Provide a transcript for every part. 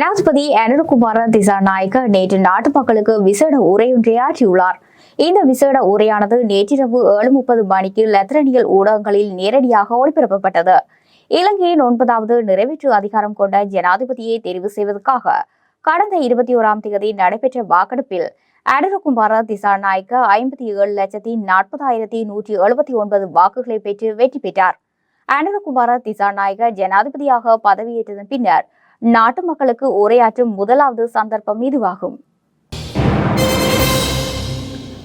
ஜனாதிபதி அனுரகுமார திசாநாயக்க நேற்று நாட்டு மக்களுக்கு விசேட உரையொன்றையாற்றியுள்ளார் இந்த விசேட உரையானது நேற்றிரவு ஏழு முப்பது மணிக்கு லத்திரனியல் ஊடகங்களில் நேரடியாக ஒளிபரப்பப்பட்டது. இலங்கையின் ஒன்பதாவது நிறைவேற்று அதிகாரம் கொண்ட ஜனாதிபதியை தெரிவு செய்வதற்காக கடந்த இருபத்தி ஓராம் தேதி நடைபெற்ற வாக்கெடுப்பில் அனுரகுமார திசாநாயக்க ஐம்பத்தி ஏழு லட்சத்தி நாற்பதாயிரத்தி நூற்றி எழுபத்தி ஒன்பது வாக்குகளை பெற்று வெற்றி பெற்றார். அனுரகுமார திசாநாயக்க ஜனாதிபதியாக பதவியேற்றதன் பின்னர் நாட்டு மக்களுக்கு உரையாற்றும் முதலாவது சந்தர்ப்பம் இதுவாகும்.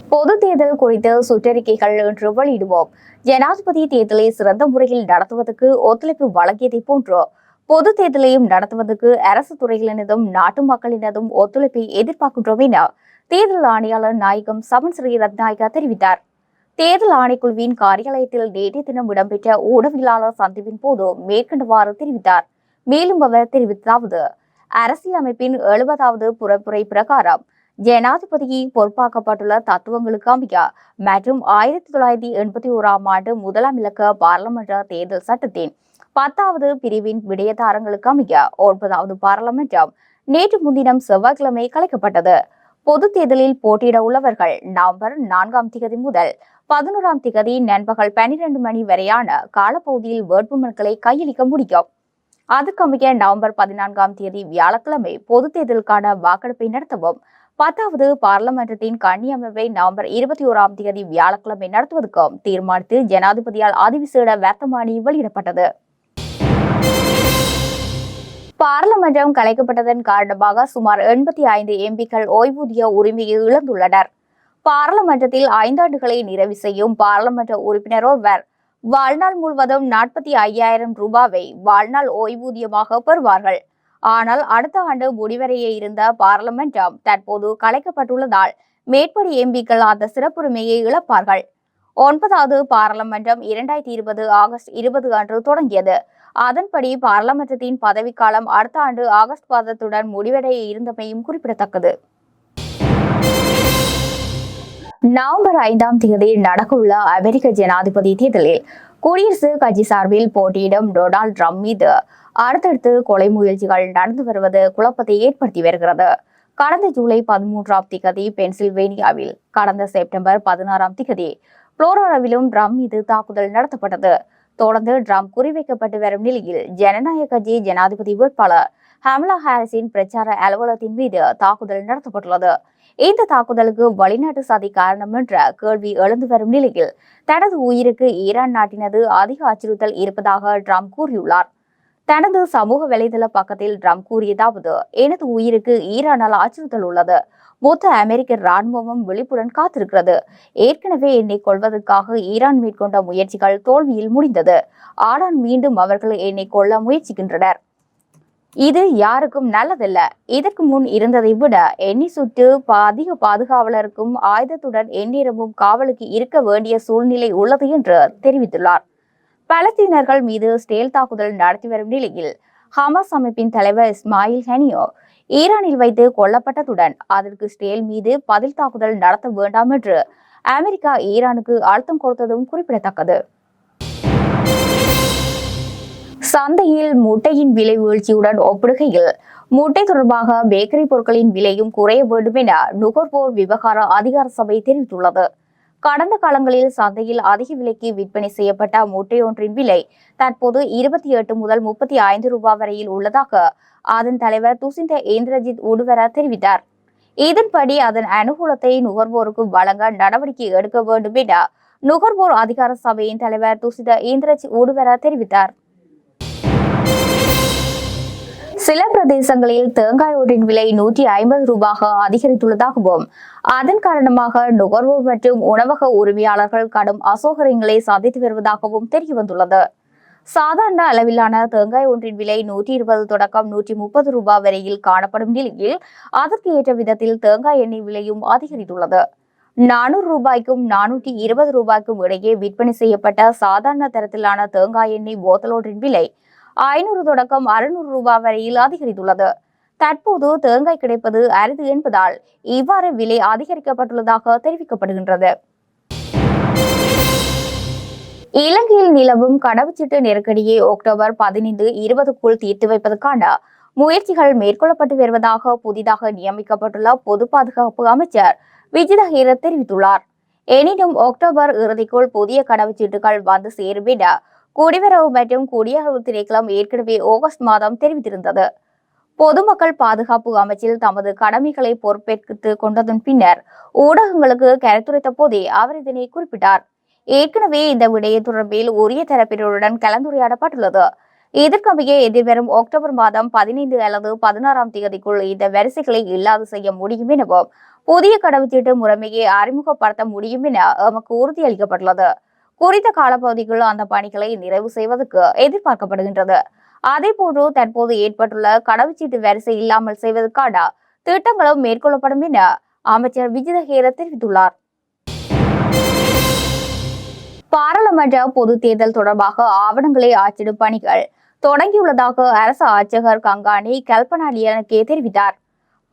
பொது தேர்தல் குறித்த சுற்றறிக்கைகள் இன்று வெளியிடுவோம். ஜனாதிபதி தேர்தலை சிறந்த முறையில் நடத்துவதற்கு ஒத்துழைப்பு வழங்கியதை போன்று பொது தேர்தலையும் நடத்துவதற்கு அரசு துறைகளினதும் நாட்டு மக்களினதும் ஒத்துழைப்பை எதிர்பார்க்கின்றோம் என தேர்தல் ஆணையாளர் நாயகம் சமன் ஸ்ரீ ரத்நாயகா தெரிவித்தார். தேர்தல் ஆணைக்குழுவின் காரியாலயத்தில் நேற்றைய தினம் இடம்பெற்ற ஊடகவியலாளர் சந்திப்பின் போது மேற்கண்டவாறு தெரிவித்தார். மேலும் அவர் தெரிவித்ததாவது அரசியலமைப்பின் எழுபதாவது புறப்புரை பிரகாரம் ஜனாதிபதியை பொறுப்பாக்கப்பட்டுள்ள தத்துவங்களுக்கு அமைய மற்றும் ஆயிரத்தி தொள்ளாயிரத்தி எண்பத்தி ஓராம் ஆண்டு முதலாம் இலக்க பாராளுமன்ற தேர்தல் சட்டத்தின் பத்தாவது பிரிவின் விடயதாரங்களுக்கு அமைய ஒன்பதாவது பாராளுமன்றம் நேற்று முன்தினம் செவ்வாய்க்கிழமை கலைக்கப்பட்டது. பொது தேர்தலில் போட்டியிட உள்ளவர்கள் நவம்பர் நான்காம் திகதி முதல் பதினோராம் திகதி நண்பகல் பனிரெண்டு மணி வரையான காலப்பகுதியில் வேட்புமனுக்களை கையளிக்க முடியும். அதுக்கமைய நவம்பர் பதினான்காம் தேதி வியாழக்கிழமை பொது தேர்தலுக்கான வாக்கெடுப்பை நடத்தவும் பத்தாவது பாராளுமன்றத்தின் கண்ணி அமைப்பை நவம்பர் இருபத்தி ஓராம் தேதி வியாழக்கிழமை நடத்துவதற்கும் தீர்மானித்து ஜனாதிபதியால் அதிவிசேட வர்த்தமானி வெளியிடப்பட்டது. பாராளுமன்றம் கலைக்கப்பட்டதன் காரணமாக சுமார் எண்பத்தி ஐந்து எம்பிக்கள் ஓய்வூதிய உரிமையை இழந்துள்ளனர். பாராளுமன்றத்தில் ஐந்தாண்டுகளை நிறைவு செய்யும் பாராளுமன்ற உறுப்பினர் ஒருவர் வாழ்நாள் முழுவதும் நாற்பத்தி ஐயாயிரம் ரூபாவை வாழ்நாள் ஓய்வூதியமாக பெறுவார்கள். ஆனால் அடுத்த ஆண்டு முடிவடைய இருந்த பாராளுமன்றம் தற்போது கலைக்கப்பட்டுள்ளதால் மேற்படி எம்பிக்கள் அந்த சிறப்புரிமையை இழப்பார்கள். ஒன்பதாவது பாராளுமன்றம் இரண்டாயிரத்தி இருபது ஆகஸ்ட் இருபது அன்று தொடங்கியது. அதன்படி பாராளுமன்றத்தின் பதவிக்காலம் அடுத்த ஆண்டு ஆகஸ்ட் மாதத்துடன் முடிவடைய இருந்தமையும் குறிப்பிடத்தக்கது. நவம்பர் ஐந்தாம் தேதி நடக்கவுள்ள அமெரிக்க ஜனாதிபதி தேர்தலில் குடியரசு கட்சி சார்பில் போட்டியிடும் டொனால்ட் ட்ரம்ப் மீது அடுத்தடுத்து கொலை முயற்சிகள் நடந்து வருவது குழப்பத்தை ஏற்படுத்தி வருகிறது. கடந்த ஜூலை பதிமூன்றாம் திகதி பென்சில்வேனியாவில் கடந்த செப்டம்பர் பதினாறாம் திகதி புளோராவிலும் ட்ரம்ப் மீது தாக்குதல் நடத்தப்பட்டது. தொடர்ந்து ட்ரம்ப் குறிவைக்கப்பட்டு வரும் நிலையில் ஜனநாயக கட்சி ஜனாதிபதி வேட்பாளர் ஹம்லா ஹாரிஸின் பிரச்சார அலுவலகத்தின் மீது தாக்குதல் நடத்தப்பட்டுள்ளது. இந்த தாக்குதலுக்கு வெளிநாட்டு சதி காரணம் என்ற கேள்வி எழுந்து வரும் நிலையில் தனது உயிருக்கு ஈரான் நாட்டினது அதிக அச்சுறுத்தல் இருப்பதாக ட்ரம்ப் கூறியுள்ளார். தனது சமூக வலைதள பக்கத்தில் ட்ரம்ப் கூறியதாவது எனது உயிருக்கு ஈரானால் அச்சுறுத்தல் உள்ளது. மொத்த அமெரிக்க ராணுவமும் விழிப்புடன் காத்திருக்கிறது. ஏற்கனவே என்னை கொள்வதற்காக ஈரான் மேற்கொண்ட முயற்சிகள் தோல்வியில் முடிந்தது. ஆனால் மீண்டும் அவர்கள் என்னை கொள்ள முயற்சிக்கின்றனர். இது யாருக்கும் நல்லதல்ல. இதற்கு முன் இருந்ததை விட எண்ணி சுட்டு பா- அதிக பாதுகாவலருக்கும் ஆயுதத்துடன் எந்நேரமும் காவலுக்கு இருக்க வேண்டிய சூழ்நிலை உள்ளது என்று தெரிவித்துள்ளார். பலஸ்தீனர்கள் மீது ஸ்டேல் தாக்குதல் நடத்தி வரும் நிலையில் ஹமாஸ் அமைப்பின் தலைவர் இஸ்மாயில் ஹனியோ ஈரானில் வைத்து கொல்லப்பட்டதுடன் அதற்கு ஸ்டேல் மீது பதில் தாக்குதல் நடத்த வேண்டாம் என்று அமெரிக்கா ஈரானுக்கு அழுத்தம் கொடுத்ததும் குறிப்பிடத்தக்கது. சந்தையில் முட்டையின் விலை வீழ்ச்சியுடன் ஒப்பிடுகையில் முட்டை தொடர்பாக பேக்கரி பொருட்களின் விலையும் குறைய வேண்டும் என நுகர்வோர் விவகார அதிகார சபை தெரிவித்துள்ளது. கடந்த காலங்களில் சந்தையில் அதிக விலைக்கு விற்பனை செய்யப்பட்ட முட்டை ஒன்றின் விலை தற்போது இருபத்தி எட்டு முதல் முப்பத்தி ஐந்து ரூபாய் வரையில் உள்ளதாக அதன் தலைவர் துசிந்த இந்திரஜித் உடுவர தெரிவித்தார். இதன்படி அதன் அனுகூலத்தை நுகர்வோருக்கு வழங்க நடவடிக்கை எடுக்க வேண்டும் என நுகர்வோர் அதிகார சபையின் தலைவர் துசித இந்திரஜித் உடுவர தெரிவித்தார். சில பிரதேசங்களில் தேங்காய் ஓட்டின் விலை நூற்றி ஐம்பது ரூபாக அதிகரித்துள்ளதாகவும் அதன் காரணமாக நுகர்வோர் மற்றும் உணவக உரிமையாளர்கள் கடும் அசௌகரியங்களை சந்தித்து வருவதாகவும் தெரியவந்துள்ளது. சாதாரண அளவிலான தேங்காய் ஒன்றின் விலை நூற்றி இருபது தொடக்கம் நூற்றி முப்பது ரூபாய் வரையில் காணப்படும் நிலையில் அதற்கு ஏற்ற விதத்தில் தேங்காய் எண்ணெய் விலையும் அதிகரித்துள்ளது. நானூறு ரூபாய்க்கும் நானூற்றி இருபது ரூபாய்க்கும் இடையே விற்பனை செய்யப்பட்ட சாதாரண தரத்திலான தேங்காய் எண்ணெய் போத்தல் விலை ஐநூறு தொடக்கம் அறுநூறு ரூபாய் வரையில் அதிகரித்துள்ளது. தற்போது தேங்காய் கிடைப்பது அரிது என்பதால் இவ்வாறு விலை அதிகரிக்கப்பட்டுள்ளதாக தெரிவிக்கப்படுகின்றது. இலங்கையில் நிலவும் கடவுச்சீட்டு நெருக்கடியை அக்டோபர் பதினைந்து இருபதுக்குள் தீர்த்து வைப்பதற்கான முயற்சிகள் மேற்கொள்ளப்பட்டு வருவதாக புதிதாக நியமிக்கப்பட்டுள்ள பொது பாதுகாப்பு அமைச்சர் விஜிதஹீர தெரிவித்துள்ளார். எனினும் அக்டோபர் இறுதிக்குள் புதிய கடவுச்சீட்டுகள் வந்து சேருவிட குடிவரவு மற்றும் குடியரவு திணைக்களம் ஏற்கனவே ஆகஸ்ட் மாதம் தெரிவித்திருந்தது. பொதுமக்கள் பாதுகாப்பு அமைச்சில் தமது கடமைகளை பொறுப்பேற்றுக் கொண்டதன் பின்னர் ஊடகங்களுக்கு கருத்துரைத்த போதே அவர் இதனை குறிப்பிட்டார். ஏற்கனவே இந்த விடய தொடர்பில் உரிய தரப்பினருடன் கலந்துரையாடப்பட்டுள்ளது. இதற்கமைய எதிர்வரும் அக்டோபர் மாதம் பதினைந்து அல்லது பதினாறாம் தேதிக்குள் இந்த வரிசைகளை இல்லாது செய்ய முடியும் எனவும் புதிய கடவுச்சீட்டு முறைமையை அறிமுகப்படுத்த முடியும் என எமக்கு உறுதியளிக்கப்பட்டுள்ளது. குறித்த காலப்பகுதிக்குள் அந்த பணிகளை நிறைவு செய்வதற்கு எதிர்பார்க்கப்படுகின்றது. அதேபோன்று தற்போது ஏற்பட்டுள்ள கடவுச்சீட்டு வரிசை இல்லாமல் செய்வதற்கான திட்டங்களும் மேற்கொள்ளப்படும் என அமைச்சர் விஜிதஹேர தெரிவித்துள்ளார். பாராளுமன்ற பொது தேர்தல் தொடர்பாக ஆவணங்களை ஆச்சிடும் பணிகள் தொடங்கியுள்ளதாக அரசு ஆட்சியர் கங்காணி கல்பனா தெரிவித்தார்.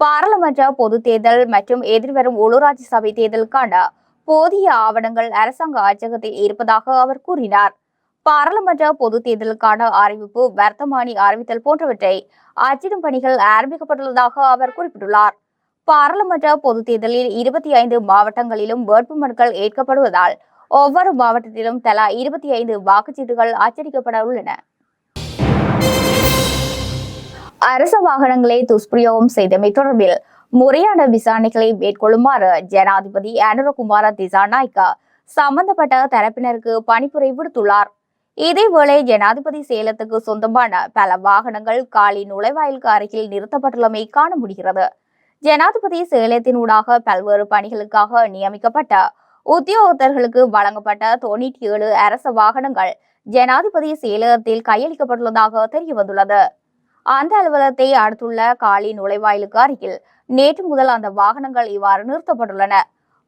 பாராளுமன்ற பொது தேர்தல் மற்றும் எதிர்வரும் உள்ளூராட்சி சபை தேர்தலுக்கான போதிய ஆவணங்கள் அரசாங்க ஆட்சியகத்தில் இருப்பதாக அவர் கூறினார். பாராளுமன்ற பொது தேர்தலுக்கான அறிவிப்பு வர்த்தமானி அறிவித்தல் போன்றவற்றை அச்சிடும் பணிகள் ஆரம்பிக்கப்பட்டுள்ளதாக அவர் குறிப்பிட்டுள்ளார். பாராளுமன்ற பொது தேர்தலில் இருபத்தி ஐந்து மாவட்டங்களிலும் வேட்புமனுக்கள் ஏற்கப்படுவதால் ஒவ்வொரு மாவட்டத்திலும் தலா இருபத்தி ஐந்து வாக்குச்சீட்டுகள் அச்சடிக்கப்பட உள்ளன. அரச வாகனங்களை துஷ்பிரயோகம் செய்தமை தொடர்பில் முறையான விசாரணைகளை மேற்கொள்ளுமாறு ஜனாதிபதி அனுரகுமார திசாநாய்க்கா சம்பந்தப்பட்ட தரப்பினருக்கு பணிப்புரை விடுத்துள்ளார். இதேவேளை ஜனாதிபதி சேலத்துக்கு சொந்தமான பல வாகனங்கள் காலி நுழைவாயிலுக்கு அருகில் நிறுத்தப்பட்டுள்ளமை காண முடிகிறது. ஜனாதிபதி சேலத்தினூடாக பல்வேறு பணிகளுக்காக நியமிக்கப்பட்ட உத்தியோகத்தர்களுக்கு வழங்கப்பட்ட தொண்ணூற்றி ஏழு அரச வாகனங்கள் ஜனாதிபதி செயலகத்தில் கையளிக்கப்பட்டுள்ளதாக தெரிய வந்துள்ளது அந்த அலுவலகத்தை அடுத்துள்ள காலி நுழைவாயிலுக்கு அருகில் நேற்று முதல் அந்த வாகனங்கள் இவ்வாறு நிறுத்தப்பட்டுள்ளன.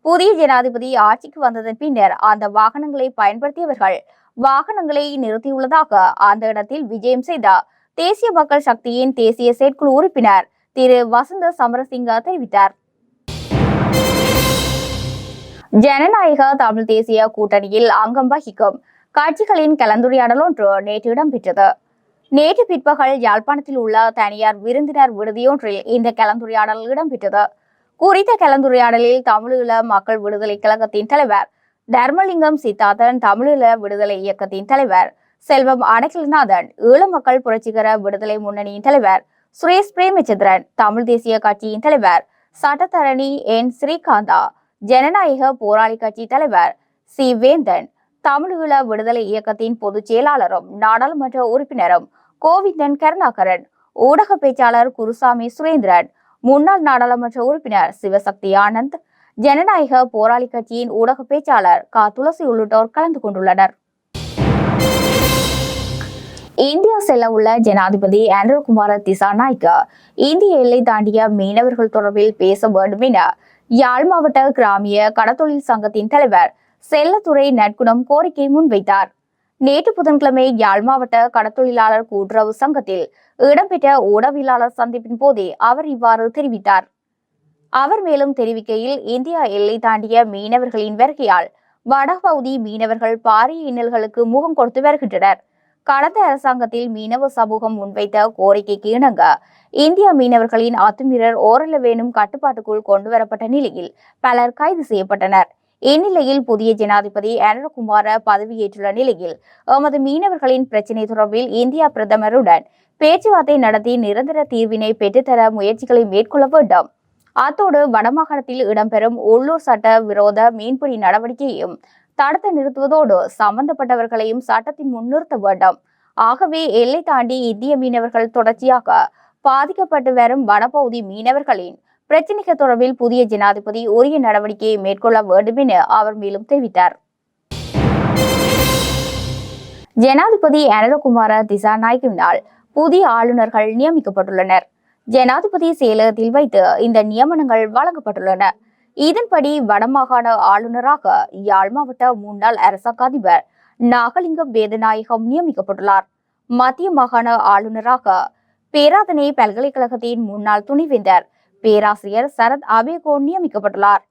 புதிய ஜனாதிபதி ஆட்சிக்கு வந்ததன் பின்னர் அந்த வாகனங்களை பயன்படுத்தியவர்கள் வாகனங்களை நிறுத்தியுள்ளதாக அந்த இடத்தில் விஜயம் செய்த தேசிய மக்கள் சக்தியின் தேசிய செயற்குழு உறுப்பினர் திரு வசந்த சமரசிங்க தெரிவித்தார். ஜனநாயக தமிழ் தேசிய கூட்டணியில் அங்கம் வகிக்கும் கட்சிகளின் கலந்துரையாடல் ஒன்று நேற்று இடம்பெற்றது. நேற்று பிற்பகல் யாழ்ப்பாணத்தில் உள்ள தனியார் விருந்தினர் விடுதியொன்றில் இந்த கலந்துரையாடல் இடம்பெற்றது. குறித்த கலந்துரையாடலில் தமிழீழ மக்கள் விடுதலை கழகத்தின் தலைவர் தர்மலிங்கம் சித்தார்த்தன் தமிழீழ விடுதலை இயக்கத்தின் தலைவர் செல்வம் அடக்கல்நாதன் ஈழ மக்கள் புரட்சிகர விடுதலை முன்னணியின் தலைவர் சுரேஷ் பிரேமச்சந்திரன் தமிழ் தேசிய கட்சியின் தலைவர் சட்டத்தரணி என் ஸ்ரீகாந்தா ஜனநாயக போராளி கட்சி தலைவர் சி. வேந்தன் தமிழீழ விடுதலை இயக்கத்தின் பொதுச் செயலாளரும் நாடாளுமன்ற உறுப்பினரும் கோவிந்தன் கருணாகரன் ஊடக பேச்சாளர் குருசாமி சுரேந்திரன் முன்னாள் நாடாளுமன்ற உறுப்பினர் சிவசக்தி ஆனந்த் ஜனநாயக போராளி கட்சியின் ஊடக பேச்சாளர் கா. துளசி உள்ளிட்டோர் கலந்து கொண்டுள்ளனர். இந்தியா செல்ல உள்ள ஜனாதிபதி ஆண்ட்ரூகுமார திசாநாய்க்கு இந்திய எல்லை தாண்டிய மீனவர்கள் தொடர்பில் பேச வேண்டும் என யாழ் மாவட்ட கிராமிய கடத்தொழில் சங்கத்தின் தலைவர் செல்லத்துறை நற்குணம் கோரிக்கை முன்வைத்தார். நேற்று புதன்கிழமை யாழ் மாவட்ட கடத்தொழிலாளர் கூட்டுறவு சங்கத்தில் இடம்பெற்ற ஊடவியலாளர் சந்திப்பின் போதே அவர் இவ்வாறு தெரிவித்தார். அவர் மேலும் தெரிவிக்கையில் இந்தியா எல்லை தாண்டிய மீனவர்களின் வருகையால் வடபகுதி மீனவர்கள் பாரிய இன்னல்களுக்கு முகம் கொடுத்து வருகின்றனர். கடந்த அரசாங்கத்தில் மீனவ சமூகம் முன்வைத்த கோரிக்கைக்கு இணங்க இந்திய மீனவர்களின் அத்துமீறல் ஓரளவேனும் கட்டுப்பாட்டுக்குள் கொண்டுவரப்பட்ட நிலையில் பலர் கைது செய்யப்பட்டனர். இந்நிலையில் புதிய ஜனாதிபதி அனுரகுமார பதவியேற்றுள்ள நிலையில் எமது மீனவர்களின் பிரச்சினை தொடர்பில் இந்தியா பிரதமருடன் பேச்சுவார்த்தை நடத்தி நிரந்தர தீர்வினை பெற்றுத்தர முயற்சிகளை மேற்கொள்ள வேண்டும். அத்தோடு வடமாகாணத்தில் இடம்பெறும் உள்ளூர் சட்ட விரோத மீன்பிடி நடவடிக்கையையும் தடுத்து நிறுத்துவதோடு சம்பந்தப்பட்டவர்களையும் சட்டத்தின் முன்னிறுத்த வேண்டும். ஆகவே எல்லை தாண்டி இந்திய மீனவர்கள் தொடர்ச்சியாக பாதிக்கப்பட்டு வரும் வடபகுதி மீனவர்களின் பிரச்சினைகள் தொடர்பில் புதிய ஜனாதிபதி உரிய நடவடிக்கையை மேற்கொள்ள வேண்டும் என அவர் மேலும் தெரிவித்தார். ஜனாதிபதி அனரகுமார திசாநாயக்கினால் புதிய ஆளுநர்கள் நியமிக்கப்பட்டுள்ளனர். ஜனாதிபதி செயலகத்தில் வைத்து இந்த நியமனங்கள் வழங்கப்பட்டுள்ளன. இதன்படி வடமாகாண ஆளுநராக யாழ் மாவட்ட முன்னாள் அரசாங்க அதிபர் நாகலிங்கம் வேதநாயகம் நியமிக்கப்பட்டுள்ளார். மத்திய மாகாண ஆளுநராக பேராதனை பல்கலைக்கழகத்தின் முன்னாள் துணைவேந்தர் பேராசிரியர் சரத் அபேகோ நியமிக்கப்பட்டுள்ளார்.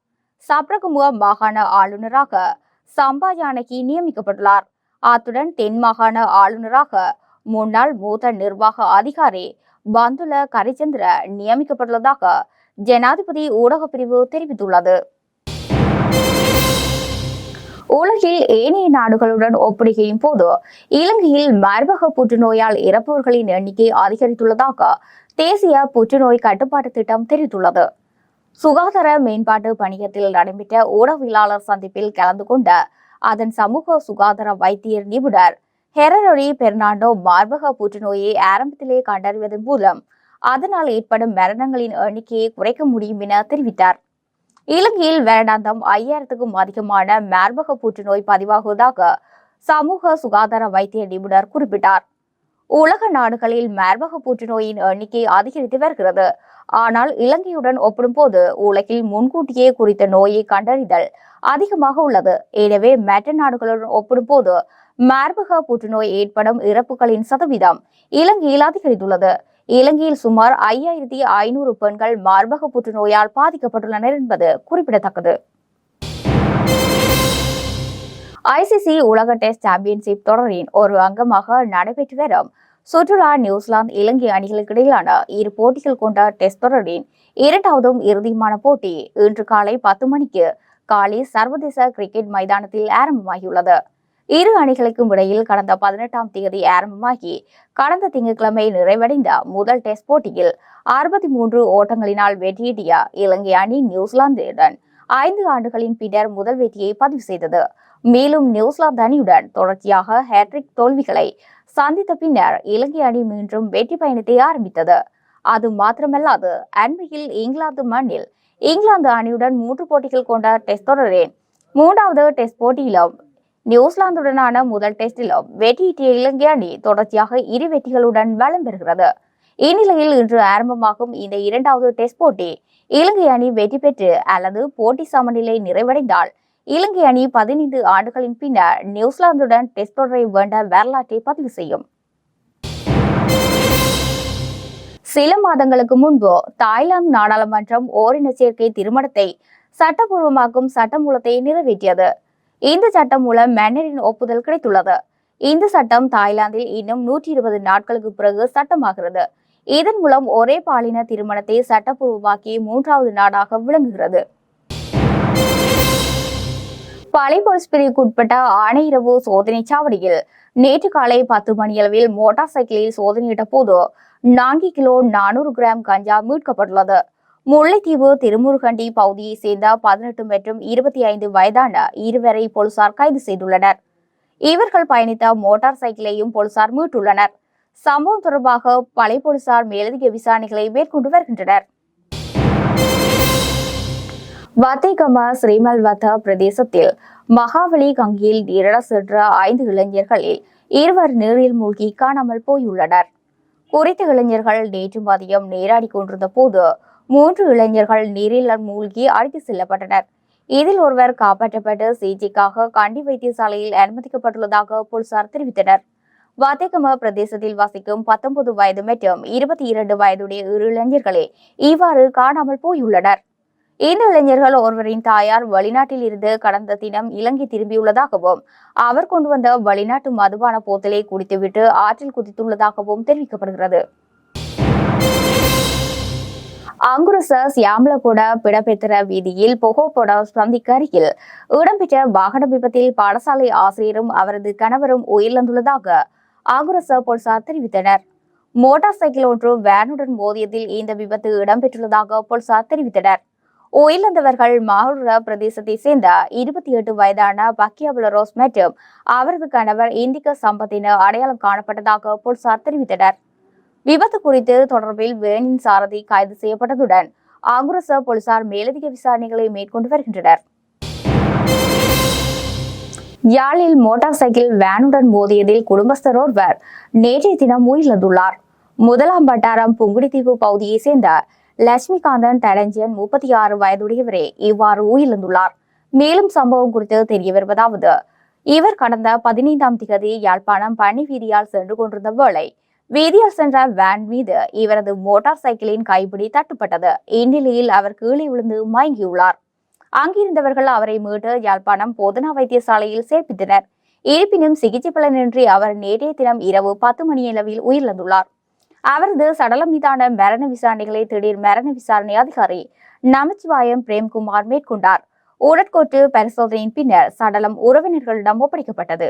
சப்ரகமுக மாகாண ஆளுநராக சம்பா ஜானகி நியமிக்கப்பட்டுள்ளார். அத்துடன் தென் மாகாண ஆளுநராக முன்னாள் மூத்த நிர்வாக அதிகாரி பந்துல கரிச்சந்திர நியமிக்கப்பட்டுள்ளதாக ஜனாதிபதி ஊடகப் பிரிவு தெரிவித்துள்ளது. உலகில் ஏனைய நாடுகளுடன் ஒப்பிடுகையின் போது இலங்கையில் மார்பக புற்றுநோயால் இறப்பவர்களின் எண்ணிக்கை அதிகரித்துள்ளதாக தேசிய புற்றுநோய் கட்டுப்பாட்டு திட்டம் தெரிவித்துள்ளது. சுகாதார மேம்பாட்டு பணியத்தில் நடைபெற்ற ஊடகவியலாளர் சந்திப்பில் கலந்து கொண்ட அதன் சமூக சுகாதார வைத்தியர் நிபுணர் ஹெரரொரி பெர்னாண்டோ மார்பக புற்றுநோயை ஆரம்பத்திலே கண்டறிவதன் மூலம் அதனால் ஏற்படும் மரணங்களின் எண்ணிக்கையை குறைக்க முடியும் என தெரிவித்தார். இலங்கையில் வருடாந்தம் ஐயாயிரத்துக்கும் அதிகமான மார்பக புற்றுநோய் பதிவாகுவதாக சமூக சுகாதார வைத்திய நிபுணர் குறிப்பிட்டார். உலக நாடுகளில் மார்பக புற்றுநோயின் எண்ணிக்கை அதிகரித்து வருகிறது. ஆனால் இலங்கையுடன் ஒப்பிடும்போது உலகில் முன்கூட்டியே குறித்த நோயை கண்டறிதல் அதிகமாக உள்ளது. எனவே மற்ற நாடுகளுடன் ஒப்பிடும்போது மார்பக புற்றுநோய் ஏற்படும் இறப்புகளின் சதவீதம் இலங்கையில் அதிகரித்துள்ளது. இலங்கையில் சுமார் ஐயாயிரத்தி ஐநூறு பெண்கள் மார்பக புற்றுநோயால் பாதிக்கப்பட்டுள்ளனர் என்பது குறிப்பிடத்தக்கது. ஐசிசி உலக டெஸ்ட் சாம்பியன்ஷிப் தொடரின் ஒரு அங்கமாக நடைபெற்று வரும் சுற்றுலா நியூசிலாந்து இலங்கை அணிகளுக்கிடையிலான இரு போட்டிகள் கொண்ட டெஸ்ட் தொடரின் இரண்டாவதும் இறுதியுமான போட்டி இன்று காலை பத்து மணிக்கு காலி சர்வதேச கிரிக்கெட் மைதானத்தில் ஆரம்பமாகியுள்ளது. இரு அணிகளுக்கும் இடையில் கடந்த பதினெட்டாம் தேதி ஆரம்பமாகி கடந்த திங்கட்கிழமை நிறைவடைந்த முதல் டெஸ்ட் போட்டியில் அறுபத்தி மூன்று ஓட்டங்களினால் வெற்றியீட்டிய இலங்கை அணி நியூசிலாந்துடன் ஐந்து ஆண்டுகளின் பின்னர் முதல் வெற்றியை பதிவு செய்தது. மேலும் நியூசிலாந்து அணியுடன் தொடர்ச்சியாக ஹேட்ரிக் தோல்விகளை சந்தித்த பின்னர் இலங்கை அணி மீண்டும் வெற்றி பயணத்தை ஆரம்பித்தது. அது மாத்திரமல்லாது அண்மையில் இங்கிலாந்து மண்ணில் இங்கிலாந்து அணியுடன் மூன்று போட்டிகள் கொண்ட டெஸ்ட் தொடரின் மூன்றாவது டெஸ்ட் போட்டியிலும் நியூசிலாந்துடனான முதல் டெஸ்டிலும் வெற்றியீட்டிய இலங்கை அணி தொடர்ச்சியாக இரு வெற்றிகளுடன் வலம் பெறுகிறது. இந்நிலையில் இன்று ஆரம்பமாகும் இந்த இரண்டாவது டெஸ்ட் போட்டி இலங்கை அணி வெற்றி பெற்று அல்லது போட்டி சமநிலை நிறைவடைந்தால் இலங்கை அணி பதினைந்து ஆண்டுகளின் பின்னர் நியூசிலாந்துடன் டெஸ்ட் தொடரை வேண்ட வரலாற்றை பதிவு செய்யும். சில மாதங்களுக்கு முன்பு தாய்லாந்து நாடாளுமன்றம் ஓரின சேர்க்கை திருமணத்தை சட்டபூர்வமாக்கும் சட்டமூலத்தை நிறைவேற்றியது. இந்த சட்டம் மூலம் மன்னரின் ஒப்புதல் கிடைத்துள்ளது. இந்த சட்டம் தாய்லாந்தில் இன்னும் நூற்றி இருபது நாட்களுக்கு பிறகு சட்டமாகிறது. இதன் மூலம் ஒரே பாலின திருமணத்தை சட்டப்பூர்வமாக்கி மூன்றாவது நாடாக விளங்குகிறது. பழை போலீஸ் பிரிவுக்குட்பட்ட ஆணையரவு சோதனை சாவடியில் நேற்று காலை பத்து மணியளவில் மோட்டார் சைக்கிளில் சோதனையிட்ட போது நான்கு கிலோ நானூறு கிராம் கஞ்சா மீட்கப்பட்டுள்ளது. முல்லைத்தீவு திருமுருகண்டி பகுதியைச் சேர்ந்த பதினெட்டு மற்றும் இருபத்தி ஐந்து வயதான இருவரை போலீசார் கைது செய்துள்ளனர். இவர்கள் பயணித்த மோட்டார் சைக்கிளையும் போலீசார் மீட்டுள்ளனர். சம்பவம் தொடர்பாக பழை போலீசார் மேலதிக விசாரணைகளை மேற்கொண்டு வருகின்றனர். வத்திகமா ஸ்ரீமல்வத்த பிரதேசத்தில் மகாவலி கங்கியில் நீரட சென்ற ஐந்து இளைஞர்களில் இருவர் நீரில் மூழ்கி காணாமல் போயுள்ளனர். குறித்த இளைஞர்கள் நேற்று மதியம் நீராடி கொண்டிருந்த போது மூன்று இளைஞர்கள் நீரில் மூழ்கி அழைத்து செல்லப்பட்டனர். இதில் ஒருவர் காப்பாற்றப்பட்டு சிகிச்சைக்காக கண்டி வைத்தியசாலையில் அனுமதிக்கப்பட்டுள்ளதாக போலீசார் தெரிவித்தனர். வாத்தேகம பிரதேசத்தில் வசிக்கும் பத்தொன்பது வயது மற்றும் இருபத்தி இரண்டு வயதுடைய இரு இளைஞர்களே இவ்வாறு காணாமல் போயுள்ளனர். இந்த இளைஞர்கள் ஒருவரின் தாயார் வெளிநாட்டில் இருந்து கடந்த தினம் இலங்கை திரும்பியுள்ளதாகவும் அவர் கொண்டு வந்த வெளிநாட்டு மதுபான போத்தலை குடித்துவிட்டு ஆற்றில் குதித்துள்ளதாகவும் தெரிவிக்கப்படுகிறது. அங்குரச சியாமலகூட பிடபெத்திர வீதியில் பொகோபொட சந்திக்கு அருகில் இடம்பெற்ற வாகன விபத்தில் பாடசாலை ஆசிரியரும் அவரது கணவரும் உயிரிழந்துள்ளதாக அங்குரச போலீசார் தெரிவித்தனர். மோட்டார் சைக்கிள் ஒன்று வேனுடன் மோதியதில் இந்த விபத்து இடம்பெற்றுள்ளதாக போலீசார் தெரிவித்தனர். உயிரிழந்தவர்கள் மாஹுர பிரதேசத்தை சேர்ந்த இருபத்தி எட்டு வயதான பக்கியாபுலரோஸ் மற்றும் அவரது கணவர் இந்திக சம்பத்தின அடையாளம் காணப்பட்டதாக போலீசார் தெரிவித்தனர். விபத்து குறித்து தொடர்பில் வேனின் சாரதி கைது செய்யப்பட்டதுடன் ஆங்குரச போலீசார் மேலதிக விசாரணைகளை மேற்கொண்டு வருகின்றனர். யாழில் மோட்டார் சைக்கிள் வேனுடன் மோதியதில் குடும்பஸ்தர் ஒருவர் நேற்றைய தினம் உயிரிழந்துள்ளார். முதலாம் வட்டாரம் புங்குடித்தீவு பகுதியை சேர்ந்த லட்சுமிகாந்தன் தடஞ்சியன் முப்பத்தி ஆறு வயதுடையவரே இவ்வாறு உயிரிழந்துள்ளார். மேலும் சம்பவம் குறித்து தெரிய வருவதாவது இவர் கடந்த பதினைந்தாம் திகதி யாழ்ப்பாணம் பனி வீதியால் சென்று கொண்டிருந்த வேளை வீதியால் சென்ற வேன் மீது இவரது மோட்டார் சைக்கிளின் கைப்பிடி தட்டுப்பட்டது. இந்நிலையில் அவர் கீழே விழுந்து மயங்கியுள்ளார். அங்கிருந்தவர்கள் அவரை மீட்டு யாழ்ப்பாணம் போதனா வைத்தியசாலையில் சேர்ப்பித்தனர். இருப்பினும் சிகிச்சை பலனின்றி அவர் நேற்றைய தினம் இரவு பத்து மணியளவில் உயிரிழந்துள்ளார். அவரது சடலம் மீதான மரண விசாரணைகளை திடீர் மரண விசாரணை அதிகாரி நமச்சிவாயம் பிரேம்குமார் மேற்கொண்டார். உடற்கோட்டு பரிசோதனையின் பின்னர் சடலம் உறவினர்களிடம் ஒப்படைக்கப்பட்டது.